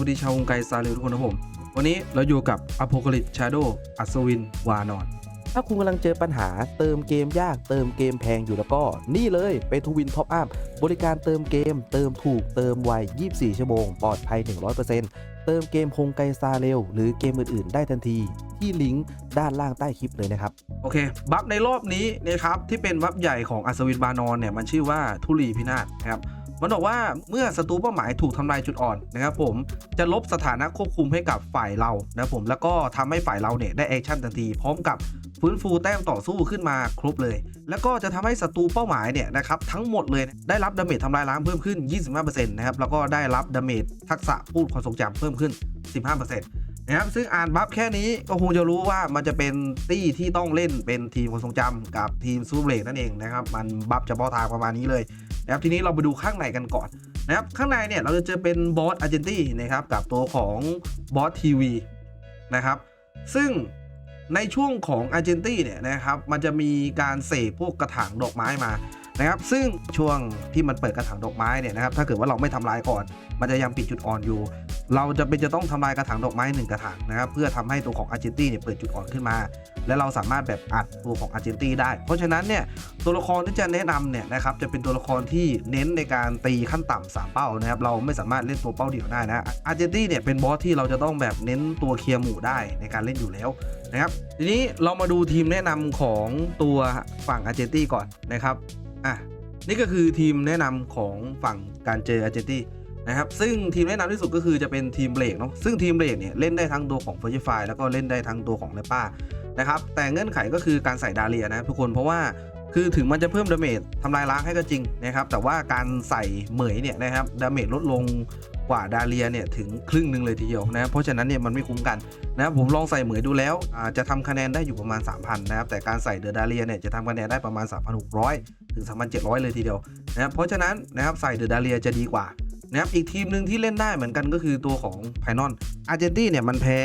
วัสดีชาววงไกซาเรลทุกคนนะผม วันนี้เราอยู่กับ Apocalypse Shadow อัศวิน วานอน ถ้าคุณกำลังเจอปัญหาเติมเกมยากเติมเกมแพงอยู่แล้วก็ นี่เลยไปทวินท็อปอัพบริการเติมเกม เติมถูกเติมไว 24 ชั่วโมง ปลอดภัย 100%เติมเกมคงไกลซาเร็วหรือเกมอื่น ๆ ได้ทันที ที่ลิงก์ด้านล่างใต้คลิปเลยนะครับ โอเค บัฟในรอบนี้นะครับที่เป็นบัฟใหญ่ของอัศวินวานอนเนี่ยมันชื่อว่าทุลีพินาศนะครับ มันบอกว่าเมื่อศัตรูเป้าหมายถูกทำลายจุดอ่อนนะครับผมจะลบสถานะควบคุมให้กับฝ่ายเรานะครับผมแล้วก็ทำให้ฝ่ายเราเนี่ยได้แอคชั่นทันที พร้อมกับฟื้นฟูแต้มต่อสู้ขึ้นมาครบเลย แล้วก็จะทำให้ศัตรูเป้าหมายเนี่ยนะครับทั้งหมดเลยได้รับดาเมจทำลายล้างเพิ่มขึ้น 25%นะครับแล้วก็ได้รับดาเมจทักษะพูดความทรงจำเพิ่มขึ้น 15% นะครับซึ่งอ่านบัฟแค่นี้ก็คงจะรู้ว่ามันจะเป็นตี้ที่ต้องเล่นเป็นทีมความทรงจำกับทีมซูเปอร์เบรกนั่นเองนะครับมันบัฟเฉพาะทางประมาณนี้เลยนะครับทีนี้เราไปดูข้างในกันก่อนนะครับข้างในเนี่ยเราจะเจอเป็นบอสอาร์เจนตี้นะครับกับตัวของบอสทีวีนะครับซึ่งในช่วงของอาร์เจนตี้เนี่ยนะครับมันจะมีการเสกพวกกระถางดอกไม้มา นะครับ ซึ่งช่วงที่มันเปิดกระถางดอกไม้เนี่ยนะครับ ถ้าเกิดว่าเราไม่ทำลายก่อน มันจะยังปิดจุดอ่อนอยู่ เราจะเป็นจะต้องทำลายกระถางดอกไม้หนึ่งกระถางนะครับ เพื่อทำให้ตัวของอาร์เจนตี้เนี่ยเปิดจุดอ่อนขึ้นมา และเราสามารถแบบอัดตัวของอาร์เจนตี้ได้ เพราะฉะนั้นเนี่ยตัวละครที่จะแนะนำเนี่ยนะครับ จะเป็นตัวละครที่เน้นในการตีขั้นต่ำสามเป้านะครับ เราไม่สามารถเล่นตัวเป้าเดี่ยวได้นะอาร์เจนตี้เนี่ยเป็นบอสที่เราจะต้องแบบเน้นตัวเคลียร์หมู่ได้ในการเล่นอยู่แล้วนะครับ ทีนี้เรามาดูทีมแนะนำของตัวฝั่งอาร์เจนตี้ก่อนนะครับ อะนี่ก็คือทีมแนะนำของฝั่งการเจออาร์เจนตี้นะครับซึ่งทีมแนะนำที่สุดก็คือจะเป็นทีมเบรกเนาะซึ่งทีมเบรกเนี่ยเล่นได้ทั้งตัวของเฟอร์จิฟายแล้วก็เล่นได้ทั้งตัวของเลป้านะครับแต่เงื่อนไขก็คือการใส่ดาเลียนะทุกคนเพราะว่าคือถึงมันจะเพิ่มดาเมจทำลายล้างให้ก็จริงนะครับแต่ว่าการใส่เหมยเนี่ยนะครับดาเมจลดลงกว่าดาเลียเนี่ยถึงครึ่งหนึ่งเลยทีเดียวนะเพราะฉะนั้นเนี่ยมันไม่คุ้มกันนะผมลองใส่เหมยดูแล้วจะทำคะแนนได้อยู่ประมาณ 3,000นะครับแต่การใส่เดอะดาเลียเนี่ยจะทำคะแนนได้ประมาณ 3,600 ถึง 3,700 เลยทีเดียวนะครับเพราะฉะนั้นนะครับใส่เดอะดาเลียจะดีกว่านะครับอีกทีมหนึ่งที่เล่นได้เหมือนกันก็คือตัวของไพนอนอาร์เจนตี้เนี่ยมันแพ้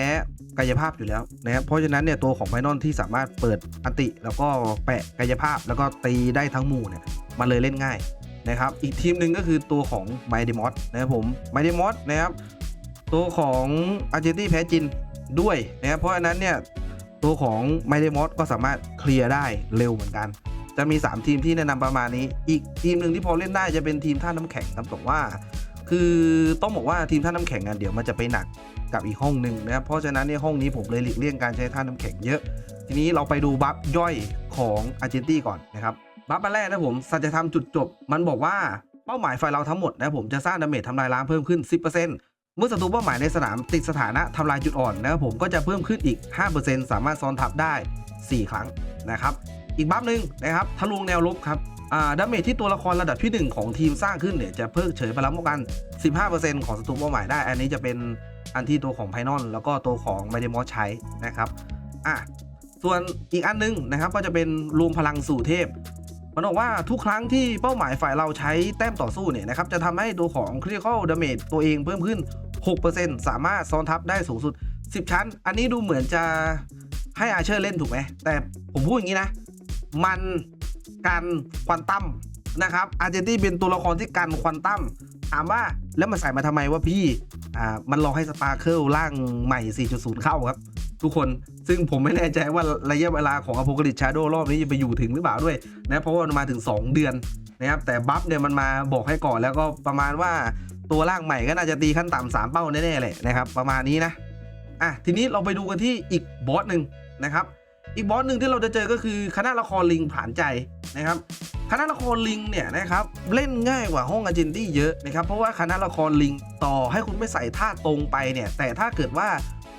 กายภาพอยู่แล้วนะครับเพราะฉะนั้นเนี่ยตัวของไพนอนที่สามารถเปิดอันติ แล้วก็แปะกายภาพ แล้วก็ตีได้ทั้งหมู่เนี่ยมันเลยเล่นง่ายนะครับอีกทีมหนึ่งก็คือตัวของไมเดมอสนะครับผมไมเดมอสนะครับตัวของอาร์เจนตี้แพ้จินด้วยนะครับเพราะฉะนั้นเนี่ยตัวของไมเดมอสก็สามารถเคลียร์ได้เร็วเหมือนกัน จะมี 3 ทีมที่แนะนำประมาณนี้ อีกทีมหนึ่งที่พอเล่นได้จะเป็นทีมท่าน้ำแข็งครับแต่ว่า คือต้องบอกว่าทีมท่าน้ำแข็งกันเดี๋ยวมันจะไปหนักกับอีกห้องหนึ่งนะครับเพราะฉะนั้นในห้องนี้ผมเลยหลีกเลี่ยงการใช้ท่าน้ำแข็งเยอะ ทีนี้เราไปดูบัฟย่อยของอาร์เจนตี้ก่อนนะครับบัฟอันแรกนะผมสัจธรรมจุดจบ มันบอกว่าเป้าหมายไฟเราทั้งหมดนะผมจะสร้างดาเมจทำลายล้างเพิ่มขึ้น 10%เมื่อศัตรูเป้าหมายในสนามติดสถานะทำลายจุดอ่อนนะครับผมก็จะเพิ่มขึ้นอีก 5%สามารถซ้อนทับได้ 4 ครั้งนะครับ อีกบัฟหนึ่งนะครับทะลวงแนวลบครับดาเมจที่ตัวละครระดับที่ 1 ของทีมสร้างขึ้นเนี่ยจะเพิ่มเฉยพลังป้องกัน 15%ของศัตรูเป้าหมายได้ อันนี้จะเป็นอันที่ตัวของไพนอนแล้วก็ตัวของไมเดมอสใช้นะครับอะส่วนอีกอันนึงนะครับก็จะเป็นรวมพลังสู่เทพ มันบอกว่าทุกครั้งที่เป้าหมายฝ่ายเราใช้แต้มต่อสู้เนี่ยนะครับจะทำให้ตัวของ Critical Damage ตัวเองเพิ่มขึ้น 6%สามารถซ้อนทับได้สูงสุด 10 ชั้น อันนี้ดูเหมือนจะให้อาเชอร์เล่นถูกไหมแต่ผมพูดอย่างนี้นะ มันกันควอนตัมนะครับอาร์เจนตี้เป็นตัวละครที่กันควอนตัมถามว่าแล้วมันใส่มาทำไมว่าพี่อ่ามันรอให้สปาร์เคิลร่างใหม่ 4.0 เข้าครับ ทุกคนซึ่งผมไม่แน่ใจว่าระยะเวลาของอ p o c a l y p s e Shadow รอบนี้จะไปอยู่ถึงหรือเปล่าด้วยนะเพราะว่ามันมาถึง 2 เดือนนะครับแต่บัฟเนี่ยมันมาบอกให้ก่อนแล้วก็ประมาณว่าตัวร่างใหม่ก็น่าจะตีขั้นต่ำสามเป้าแน่ๆเลยนะครับ ประมาณนี้นะอะทีนี้เราไปดูกันที่อีกบอสหนึ่งนะครับ อีกบอสหนึ่งที่เราจะเจอก็คือคณะละครลิงผ่านใจนะครับคณะละครลิงเนี่ยนะครับเล่นง่ายกว่าห้องอาเจนตี้เยอะนะครับเพราะว่าคณะละครลิงต่อให้คุณไม่ใส่ท่าตรงไปเนี่ยแต่ถ้าเกิดว่า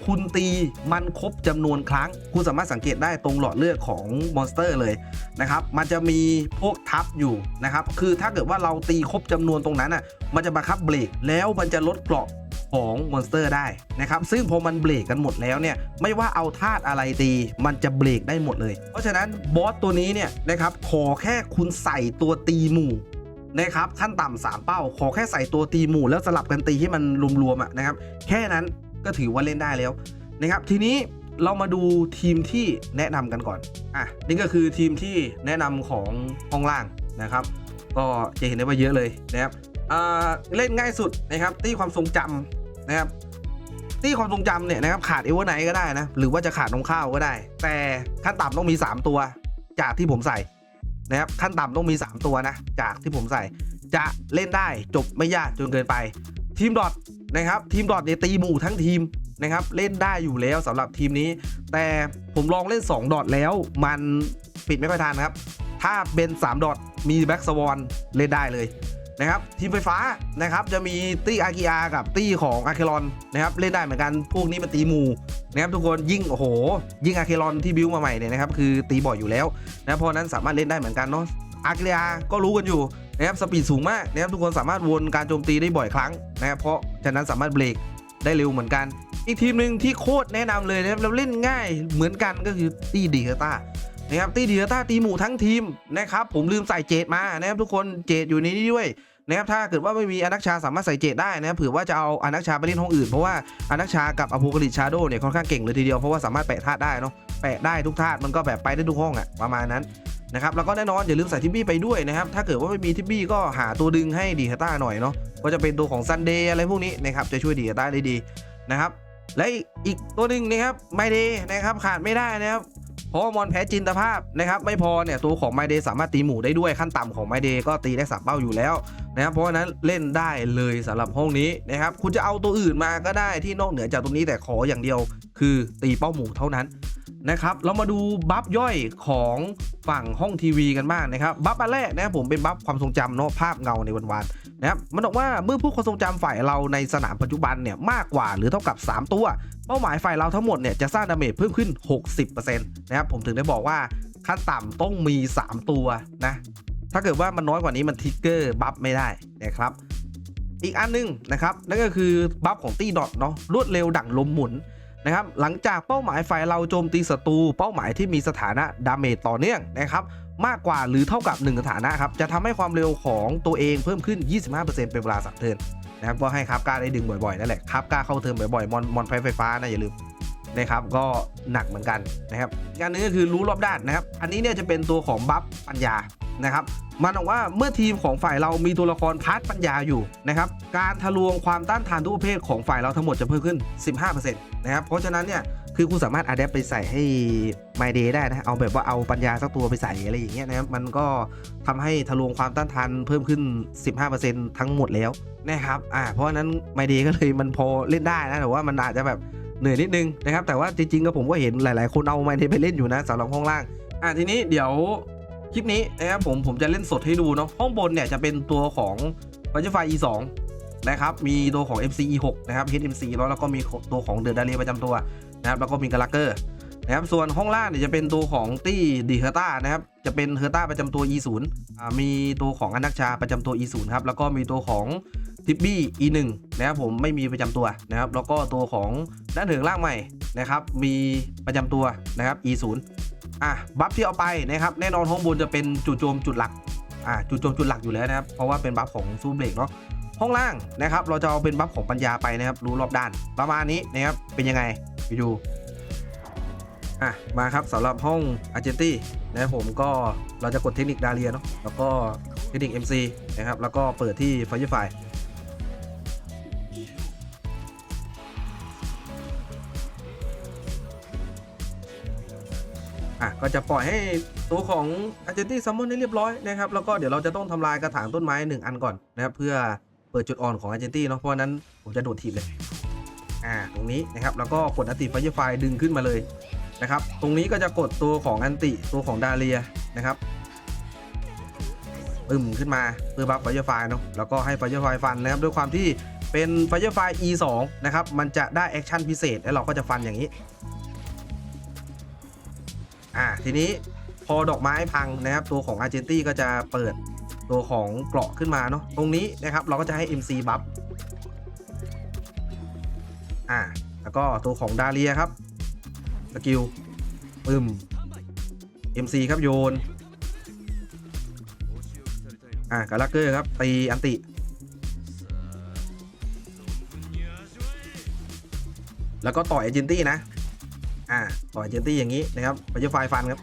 คุณตีมันครบจำนวนครั้ง คุณสามารถสังเกตได้ตรงหลอดเลือดของมอนสเตอร์เลยนะครับ มันจะมีพวกทับอยู่นะครับ คือถ้าเกิดว่าเราตีครบจำนวนตรงนั้นอะ มันจะบังคับเบรกแล้วมันจะลดเกราะ ของมอนสเตอร์ได้นะครับ ซึ่งพอมันเบรกกันหมดแล้วเนี่ย ไม่ว่าเอาธาตุอะไรตี มันจะเบรกได้หมดเลย เพราะฉะนั้นบอสตัวนี้เนี่ยนะครับ ขอแค่คุณใส่ตัวตีหมู่นะครับขั้นต่ำสามเป้า ขอแค่ใส่ตัวตีหมู่แล้วสลับกันตีให้มันรวมๆอะนะครับ แค่นั้นก็ถือว่าเล่นได้แล้วนะครับ ทีนี้เรามาดูทีมที่แนะนำกันก่อน อะ นี่ก็คือทีมที่แนะนำของห้องล่างนะครับ ก็จะเห็นได้ว่าเยอะเลยนะครับ เล่นง่ายสุดนะครับที่ความทรงจำนะครับที่ความทรงจำเนี่ยนะครับขาดเอเวอร์ไนก็ได้นะ หรือว่าจะขาดนงข้าวก็ได้ แต่ขั้นต่ำต้องมี 3 ตัว จากที่ผมใส่นะครับขั้นต่ำต้องมี 3 ตัวนะ จากที่ผมใส่จะเล่นได้จบไม่ยากจนเกินไป ทีมดอทนะครับทีมดอทเนี่ยตีหมู่ทั้งทีมนะครับเล่นได้อยู่แล้วสำหรับทีมนี้ แต่ผมลองเล่น 2 ดอทแล้ว มันปิดไม่ค่อยทันครับ ถ้าเป็น 3 ดอทมีแบ็กสวอนเล่นได้เลย นะครับทีมไฟฟ้านะครับจะมีตี้อากิอากับตี้ของอาเคลอนนะครับเล่นได้เหมือนกันพวกนี้มันตีหมู่นะครับทุกคนยิ่งโอ้โห ยิ่งอาเคลอนที่บิวมาใหม่เนี่ยนะครับคือตีบ่อยอยู่แล้วนะเพราะนั้นสามารถเล่นได้เหมือนกันเนาะอากิอาก็รู้กันอยู่นะครับสปีดสูงมากนะครับทุกคนสามารถวนการโจมตีได้บ่อยครั้งนะครับเพราะฉะนั้นสามารถเบรกได้เร็วเหมือนกัน อีกทีมหนึ่งที่โคตรแนะนำเลยนะครับแล้วเล่นง่ายเหมือนกันก็คือตี้ดีเฮต้า นะครับตีเดียต้าตีหมู่ทั้งทีมนะครับผมลืมใส่เจดมานะครับทุกคนเจดอยู่ในนี้ด้วยนะครับถ้าเกิดว่าไม่มีอนักชาสามารถใส่เจดได้นะครับเผื่อว่าจะเอาอนักชาไปเล่นห้องอื่นเพราะว่าอนักชากับอโพกริชาโดเนี่ยค่อนข้างเก่งเลยทีเดียวเพราะว่าสามารถแปะธาตุได้เนาะแปะได้ทุกธาตุมันก็แบบไปได้ทุกห้องอะประมาณนั้นนะครับแล้วก็แน่นอนอย่าลืมใส่ทิปบี้ไปด้วยนะครับถ้าเกิดว่าไม่มีทิปบี้ก็หาตัวดึงให้ดีเฮต้าหน่อยเนาะก็จะเป็นตัวของซันเดย์อะไรพวกนี้นะครับจะช่วยดีเฮต้าได้ดีนะครับและอีกตัวหนึ่งนะครับไมเดย์นะครับขาดไม่ได้นะครับ เพราะว่ามอนแพ้จินตภาพนะครับไม่พอเนี่ยตัวของไมเดสามารถตีหมู่ได้ด้วยขั้นต่ำของไมเดก็ตีได้สามเป้าอยู่แล้วนะครับเพราะฉะนั้นเล่นได้เลยสำหรับห้องนี้นะครับคุณจะเอาตัวอื่นมาก็ได้ที่นอกเหนือจากตรงนี้แต่ขออย่างเดียว คือตีเป้าหมู่เท่านั้น นะครับ เรามาดูบัฟย่อยของฝั่งห้องทีวีกันบ้างนะครับ บัฟอันแรกนะครับผมเป็นบัฟความทรงจำเนาะภาพเงาในวันวานๆนะครับ มันบอกว่าเมื่อผู้ความทรงจำฝ่ายเราในสนามปัจจุบันเนี่ยมากกว่าหรือเท่ากับ 3 ตัว เป้าหมายฝ่ายเราทั้งหมดเนี่ยจะสร้างดาเมจเพิ่มขึ้น 60%นะครับผมถึงได้บอกว่าขั้นต่ำต้องมี 3 ตัวนะ ถ้าเกิดว่ามันน้อยกว่านี้มันทิกเกอร์บัฟไม่ได้นะครับ อีกอันหนึงนะครับนั่นก็คือบัฟของตี้ดอทเนาะรวดเร็วดั่งลมหมุน นะครับหลังจากเป้าหมายฝ่ายเราโจมตีศัตรูเป้าหมายที่มีสถานะดาเมจต่อเนื่องนะครับมากกว่าหรือเท่ากับ 1 สถานะครับ จะทำให้ความเร็วของตัวเองเพิ่มขึ้น 25%เป็นเวลา3เทิร์นนะครับก็ให้คาบก้าได้ดึงบ่อยๆนั่นแหละคาบก้าเข้าเทิร์นบ่อยๆ มอนมอนไฟไฟฟ้านะอย่าลืม นะครับก็หนักเหมือนกันนะครับอีกอันหนึงก็คือรู้รอบด้านนะครับ อันนี้เนี่ยจะเป็นตัวของบัฟปัญญานะครับมันบอกว่าเมื่อทีมของฝ่ายเรามีตัวละครพาร์ทปัญญาอยู่นะครับการทะลวงความต้านทานทุกประเภทของฝ่ายเราทั้งหมดจะเพิ่มขึ้น 15%นะครับเพราะฉะนั้นเนี่ยคือคุณสามารถอัดแอปไปใส่ให้ My Day ได้นะเอาแบบว่าเอาปัญญาสักตัวไปใส่อะไรอย่างเงี้ยนะครับมันก็ทำให้ทะลวงความต้านทานเพิ่มขึ้น 15%ทั้งหมดแล้วนะครับอ่าเพราะฉะนั้นไมเดก็เลยมันพอเล่นได้นะแต่ว่ามันอาจจะแบบ เหนื่อยนิดนึงนะครับ แต่ว่าจริงๆก็ผมก็เห็นหลายๆ คนเอาไมเดไปเล่นอยู่นะสำหรับห้องล่าง อ่าทีนี้เดี๋ยวคลิปนี้นะครับผมผมจะเล่นสดให้ดูเนาะห้องบนเนี่ยจะเป็นตัวของ f i r e f i E2 นะครับมีตัวของ MC E6 นะครับ HMC แล้วแล้วก็มีตัวของเดอะดาเรียประจำตัวนะครับแล้วก็มีกาลักเกอร์นะครับส่วนห้องล่างเนี่ยจะเป็นตัวของตี้ดีเฮอร์ต้านะครับจะเป็นเฮอร์ต้าประจำตัว E0 อ่ามีตัวของอนักชาประจำตัว E0 ครับแล้วก็มีตัวของ ทิปบี้ E1 นะครับผมไม่มีประจำตัวนะครับ แล้วก็ตัวของด้านถึงล่างใหม่นะครับ มีประจำตัวนะครับ E0 อะบัฟที่เอาไปนะครับ แน่นอนห้องบนจะเป็นจู่โจมจุดหลักอะจู่โจมจุดหลักอยู่แล้วนะครับ เพราะว่าเป็นบัฟของซูเบรกเนาะห้องล่างนะครับ เราจะเอาเป็นบัฟของปัญญาไปนะครับ รู้รอบด้านประมาณนี้นะครับเป็นยังไงไปดูอะมาครับสำหรับห้องอาร์เจนตี้นะครับผมก็เราจะกดเทคนิคดาเรียเนาะแล้วก็เทคนิค MC นะครับแล้วก็เปิดที่ Firefly อะ ก็จะปล่อยให้ตัวของอาร์เจนตี้ซัมมอนได้เรียบร้อยนะครับแล้วก็เดี๋ยวเราจะต้องทำลายกระถางต้นไม้ 1 อันก่อนนะครับเพื่อเปิดจุดอ่อนของอาร์เจนตี้เนาะเพราะนั้นผมจะโดดถีบเลยอ่าตรงนี้นะครับแล้วก็กดอันติไฟไฟดึงขึ้นมาเลยนะครับตรงนี้ก็จะกดตัวของอันติตัวของดาเลียนะครับปึ้มขึ้นมาเพื่อบัฟไฟไฟเนาะแล้วก็ให้ไฟไฟฟันนะครับด้วยความที่เป็นไฟไฟ E2 นะครับมันจะได้แอคชั่นพิเศษแล้วเราก็จะฟันอย่างนี้ ทีนี้พอดอกไม้พังนะครับ ตัวของอาร์เจนตี้ก็จะเปิดตัวของเกราะขึ้นมาเนาะตรงนี้นะครับเราก็จะให้ MC บัฟอ่าแล้วก็ตัวของดาเลียครับสกิลปึ้ม MC ครับโยน อ่ากาลักเกอร์ครับตีอันติ แล้วก็ต่อยเอเจนตี้นะ อ่าต่อยเจนตี้อย่างนี้นะครับไปเจอไฟฟันครับ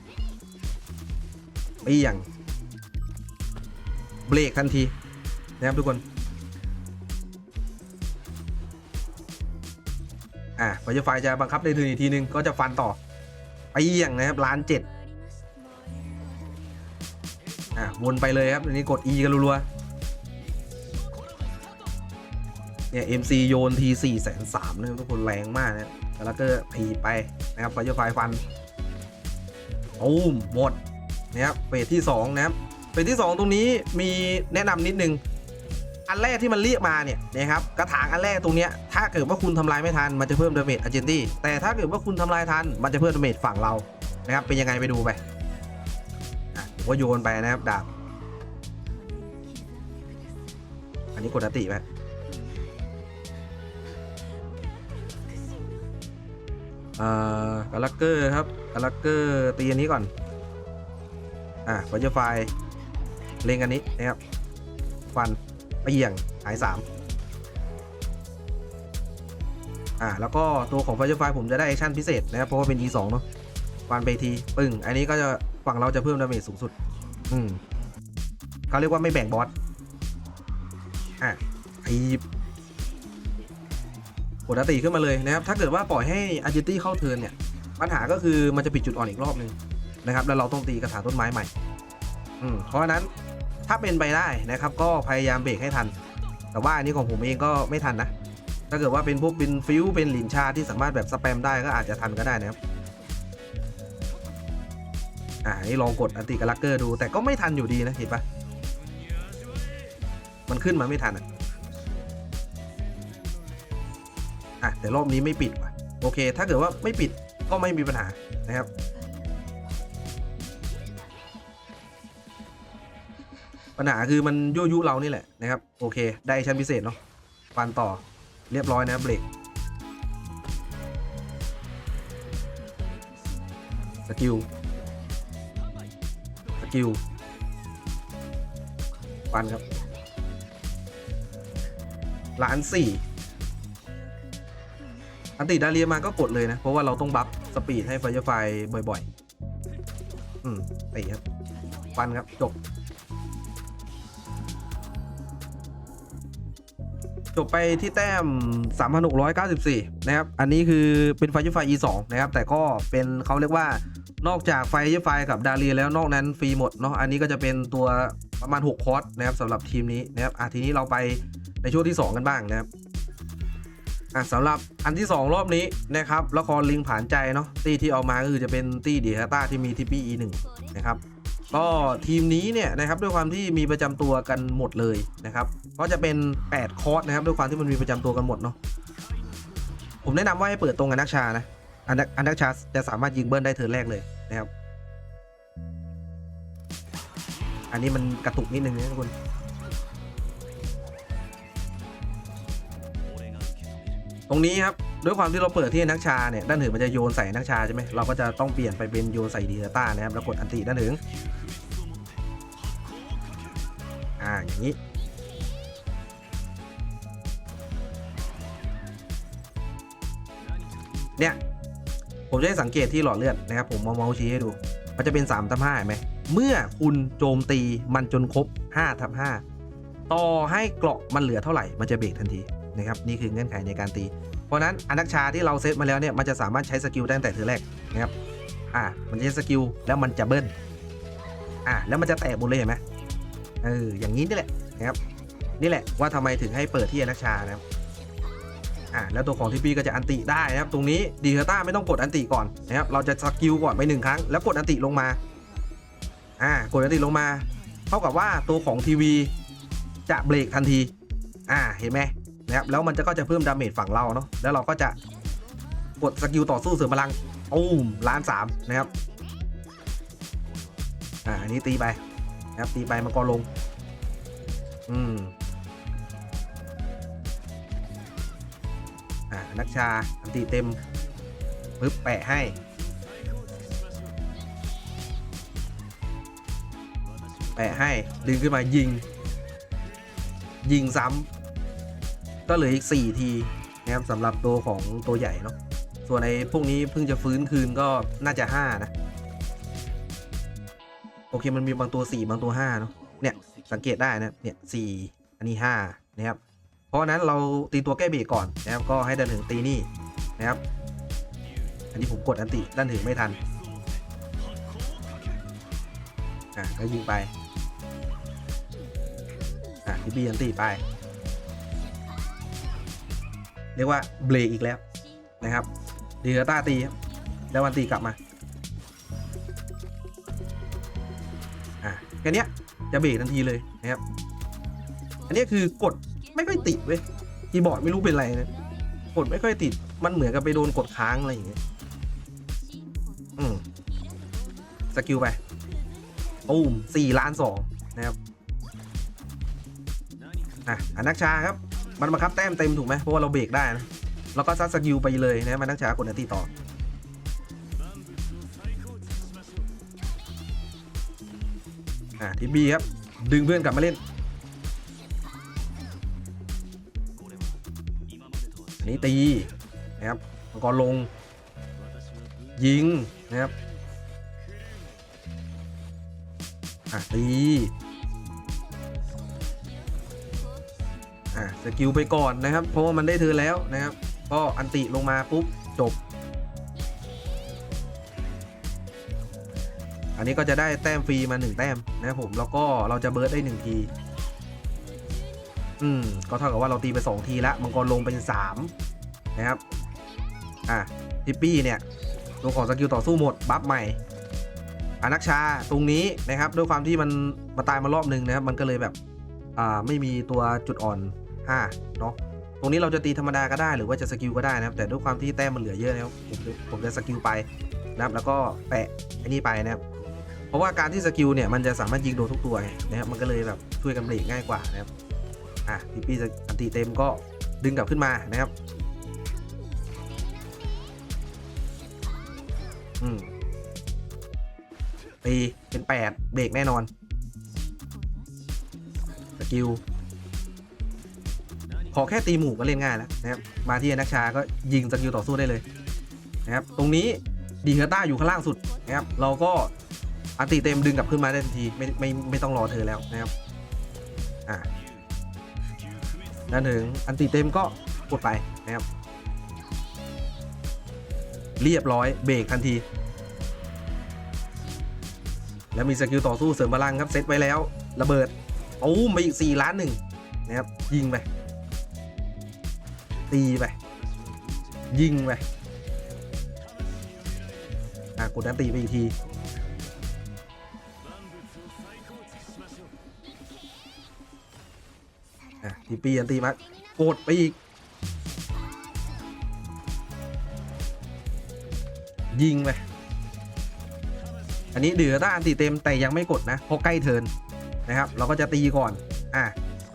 เปียงเบรกทันทีนะครับทุกคนอะไฟไฟจะบังคับได้ทีอีกทีนึงก็จะฟันต่อไปเยี่ยงนะครับล้านเจ็ดอะวนไปเลยครับอันนี้กด E กันรัวๆเนี่ย MC โยนทีสี่แสนสามนะครับทุกคนแรงมากนะ แล้วก็ถีบไปนะครับไฟไฟฟันโอ้มหมดนะครับเฟสที่สองนะครับเฟสที่สองตรงนี้มีแนะนำนิดนึง อันแรกที่มันเรียกมาเนี่ยนะครับกระถางอันแรกตรงเนี้ยถ้าเกิดว่าคุณทำลายไม่ทันมันจะเพิ่มดาเมจอ g เจนตี้แต่ถ้าเกิดว่าคุณทำลายทันมันจะเพิ่มดาเมจฝั่งเรานะครับเป็นยังไงไปดูไปอะผมก็โยนไปนะครับดาบอันนี้กดอติไป อ่อกาลักเกอร์ครับกาลักเกอร์ตีอันนี้ก่อน อะฟัจไฟเล็งอันนี้นะครับ ฟันไปเหี่ยงหายสามอ่าแล้วก็ตัวของไฟเ r อร์ไฟผมจะได้แอคชั่นพิเศษนะครับเพราะว่าเป็น E2 เนาะฟันไปทีปึ้งอันนี้ก็จะฝั่งเราจะเพิ่มดาเมจสูงสุด อืมเขาเรียกว่าไม่แบ่งบอสอะทีบ ดอัตติขึ้นมาเลยนะครับถ้าเกิดว่าปล่อยให้อาจิตี้เข้าเทิร์นเนี่ยปัญหาก็คือมันจะปิดจุดอ่อนอีกรอบนึงนะครับแล้วเราต้องตีกระถางต้นไม้ใหม่อืมเพราะฉะนั้นถ้าเป็นไปได้นะครับ ก็พยายามเบรกให้ทัน แต่ว่าอันนี้ของผมเองก็ไม่ทันนะถ้าเกิดว่าเป็นพวกเป็นฟิวเป็นหลินชาที่สามารถแบบสแปมได้ก็อาจจะทันก็ได้นะครับอ่านี่ลองกดอันติกาลักเกอร์ดู แต่ก็ไม่ทันอยู่ดีนะเห็นปะมันขึ้นมาไม่ทันอะ อะแต่รอบนี้ไม่ปิดว่ะโอเค ถ้าเกิดว่าไม่ปิดก็ไม่มีปัญหานะครับ ปัญหาคือมันยั่วยุเรานี่แหละนะครับ โอเค ได้ชั้นพิเศษเนาะฟันต่อเรียบร้อยนะเบรกสกิลสกิลฟันครับล้านสี่ อันติดาเรียมาก็กดเลยนะ เพราะว่าเราต้องบัฟสปีดให้ไฟไฟบ่อยๆ อืมตีครับ ฟันครับ จบ จบไปที่แต้ม 3,694 นะครับ อันนี้คือเป็นไฟไฟ E2 นะครับ แต่ก็เป็นเขาเรียกว่านอกจากไฟไฟกับดาเรียแล้วนอกนั้นฟรีหมดเนาะ อันนี้ก็จะเป็นตัวประมาณ 6 คอร์สนะครับสำหรับทีมนี้นะครับอะทีนี้เราไปในช่วงที่ 2 กันบ้างนะครับ อะสำหรับอันที่ 2 รอบนี้นะครับละครลิงผ่านใจเนาะตี้ที่เอามาก็คือจะเป็นตีเดียต้าที่มีทีปี E1 นะครับก็ทีมนี้เนี่ยนะครับด้วยความที่มีประจำตัวกันหมดเลยนะครับก็จะเป็น 8 คอร์สนะครับด้วยความที่มันมีประจำตัวกันหมดเนาะผมแนะนำว่าให้เปิดตรงอนักชานะอนักอนักชาจะสามารถยิงเบิร์นได้เทิร์นแรกเลยนะครับ อันนี้มันกระตุกนิดนึงนะทุกคน รงนี้ครับด้วยความที่เราเปิดที่นักชาเนี่ยด้านถึงมันจะโยนใส่นักชาใช่ไหมเราก็จะต้องเปลี่ยนไปเป็นโยนใส่ดีเทต้านะครับแล้วกดอันติด้านถึงอ่าอย่างนี้เนี่ยผมจะให้สังเกตที่หลอดเลือดนะครับผมมาเมาส์ชี้ให้ดู มันจะเป็น3ทับ5เห็นไหมเมื่อคุณโจมตีมันจนครบ5ทับ5ต่อให้เกราะมันเหลือเท่าไหร่มันจะเบรกทันทีนะครับนี่คือเงื่อนไขในการตี ราะนั้นอนักชาที่เราเซตมาแล้วเนี่ยมันจะสามารถใช้สกิลได้ตั้งแต่เธอแรกนะครับอ่ามันจะใช้สกิลแล้วมันจะเบิ้ลอ่าแล้วมันจะแตกหมดเลยเห็นไหมเอออย่างนี้นี่แหละนะครับนี่แหละว่าทำไมถึงให้เปิดที่อนักชานะครับอ่าแล้วตัวของทีปีก็จะอันติได้นะครับ ตรงนี้ดีเทต้าไม่ต้องกดอันติก่อนนะครับเราจะสกิลก่อนไปหนึ่งครั้ง แล้วกดอันติลงมาอ่ากดอันติลงมา เท่ากับว่าตัวของทีวีจะเบรกทันที อ่าเห็นไหม นะครับแล้วมันจะก็จะเพิ่มดาเมจฝั่งเราเนาะแล้วเราก็จะกดสกิลต่อสู้เสริมพลังอู้มล้านสามนะครับอ่าอันนี้ตีไปนะครับตีไปมังกรลงอืมอ่านักชาอันตีเต็มปึ๊บแปะให้แปะให้ดึงขึ้นมายิง ยิงซ้ำ ก็เหลืออีก 4 ทีนะครับสำหรับตัวของตัวใหญ่เนาะส่วนไอ้พวกนี้เพิ่งจะฟื้นคืนก็น่าจะ 5 นะ โอเคมันมีบางตัว 4 บางตัว 5 เนาะเนี่ยสังเกตได้นะเนี่ยสี่อันนี้ 5 นะครับ เพราะนั้นเราตีตัวแก้เบรกก่อนนะครับก็ให้ดินถึงตีนี่นะครับ อันนี้ผมกดอันติด้านถึงไม่ทันอะก็ยิงไปอะพี่บีอันติไป เรียกว่าเบรกอีกแล้วนะครับดีเอต้าตีแล้ววันตีกลับมาอะแค่นี้จะเบรกทันทีเลยนะครับ อันนี้คือกดไม่ค่อยติดเว้ยคีย์บอร์ดไม่รู้เป็นไรนะกดไม่ค่อยติดมันเหมือนกับไปโดนกดค้างอะไรอย่างเงี้ยอืมสกิลไปตูมสี่ล้านสองนะครับอะอนนักชาครับ มันบังคับแต้มเต็มถูกไหมเพราะว่าเราเบรกได้นะแล้วก็ซัดสกิลไปเลยนะมันนักชากดนาทีต่ออะทีบีครับ ดึงเพื่อนกลับมาเล่นอันนี้ตีนะครับมังกรลง ยิงนะครับอะตี สกิลไปก่อนนะครับ เพราะว่ามันได้เธอแล้วนะครับ ก็อันติลงมาปุ๊บจบ อันนี้ก็จะได้แต้มฟรีมาหนึ่งแต้มนะครับผม แล้วก็เราจะเบิร์ดได้หนึ่งที อืม ก็เท่ากับว่าเราตีไป 2 ทีละมังกรลงเป็น 3 นะครับ อะทิปปี้เนี่ยตัวของสกิลต่อสู้หมด บัฟใหม่อานักชาตรงนี้นะครับ ด้วยความที่มันมาตายมารอบหนึ่งนะครับ มันก็เลยแบบ อ่า ไม่มีตัวจุดอ่อน 5เนาะตรงนี้เราจะตีธรรมดาก็ได้หรือว่าจะสกิลก็ได้นะครับแต่ด้วยความที่แต้มมันเหลือเยอะนะครับผมผมจะสกิลไปนะครับแล้วก็แปะไอ้นี่ไปนะครับเพราะว่าการที่สกิลเนี่ยมันจะสามารถยิงโดนทุกตัวนะครับมันก็เลยแบบช่วยกันเบรกง่ายกว่านะครับอะพีปีอันตีเต็มก็ดึงกลับขึ้นมานะครับอืมตีเป็น 8 เบรกแน่นอนสกิล ขอแค่ตีหมู่ก็เล่นง่ายแล้วนะครับมาที่นักชาก็ยิงสกิลต่อสู้ได้เลยนะครับตรงนี้ดีเฮอร์ต้าอยู่ข้างล่างสุดนะครับเราก็อันติเต็มดึงกลับขึ้นมาได้ทันทีไม่ไม่ไม่ต้องรอเธอแล้วนะครับอ่าด้านถึงอันติเต็มก็กดไปนะครับเรียบร้อยเบรกทันที แล้วมีสกิลต่อสู้เสริมพลังครับเซตไว้แล้ว ระเบิดโอ้มาอีก4ล้านหนึ่งนะครับยิงไป ตีไป ยิงไปอะกดนันตีไปอีกที อะทีปีอันตีมากดไปอีก ยิงไปอันนี้เดือต้าอันตีเต็มแต่ยังไม่กดนะเพราะใกล้เทินนะครับ เราก็จะตีก่อน อะ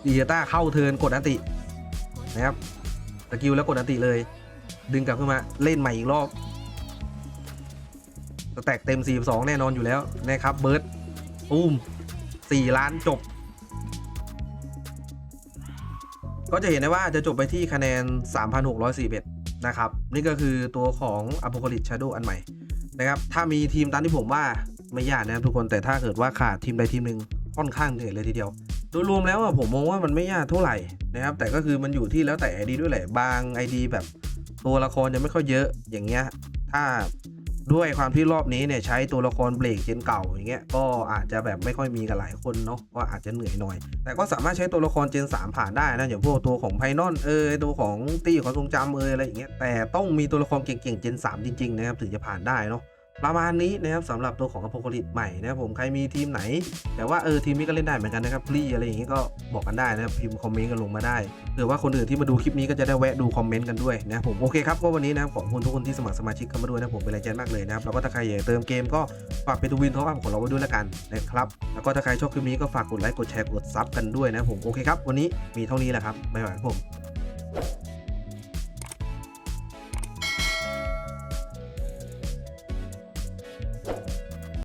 ดีต้าเข้าเทินกดอันตินะครับ สกิลแล้วกดอันติเลย ดึงกลับขึ้นมาเล่นใหม่อีกรอบสแต็กเต็ม 42 แน่นอนอยู่แล้วนะครับเบิร์ดอุ้ม4ล้านจบ ก็จะเห็นได้ว่าจะจบไปที่คะแนน 3,641 นะครับ นี่ก็คือตัวของ Apocalypse Shadow อันใหม่นะครับ ถ้ามีทีมตามที่ผมว่าไม่ยากนะทุกคนแต่ถ้าเกิดว่าขาดทีมใดทีมหนึ่งค่อนข้างเหนื่อยเลยทีเดียว โดยรวมแล้วอะผมมองว่ามันไม่ยากเท่าไหร่นะครับ แต่ก็คือมันอยู่ที่แล้วแต่ ID ด้วยแหละ บาง ID แบบตัวละครยังไม่ค่อยเยอะอย่างเงี้ย ถ้าด้วยความที่รอบนี้เนี่ยใช้ตัวละครเบรกเจนเก่าอย่างเงี้ยก็อาจจะแบบไม่ค่อยมีกันหลายคนเนาะก็อาจจะเหนื่อยหน่อย แต่ก็สามารถใช้ตัวละครเจน 3 ผ่านได้นะอย่างพวกตัวของไพนอนเอยตัวของตี้ของทรงจำเอยอะไรอย่างเงี้ยแต่ต้องมีตัวละครเก่งๆเจน 3 จริงๆนะครับถึงจะผ่านได้เนาะ ประมาณนี้นะครับสำหรับตัวของอ p o c a l y p s e ใหม่นะครับผมใครมีทีมไหน แต่ว่าเออทีมนี้ก็เล่นได้เหมือนกันนะครับพลีอะไรอย่างงี้ก็บอกกันได้นะครับพิมพ์คอมเมนต์กันลงมาได้เผื่อว่าคนอื่นที่มาดูคลิปนี้ก็จะได้แวะดูคอมเมนต์กันด้วยนะครับผมโอเคครับก็วันนี้นะครับขอบคุณทุกคนที่สมัครสมาชิกเข้ามาด้วยนะผมเป็นแรงใจมากเลยนะครับแล้วก็ถ้าใครอยากเติมเกมก็ฝากเป็นตัววินท็อปอัพของเราไว้ด้วยละกันนะครับแล้วก็ถ้าใครชอบคลิปนี้ก็ฝากกดไลค์กดแชร์กดซับกันด้วยนะครับผมโอเคครับวันนี้มีเท่านี้แหละครับบ๊ายบายผม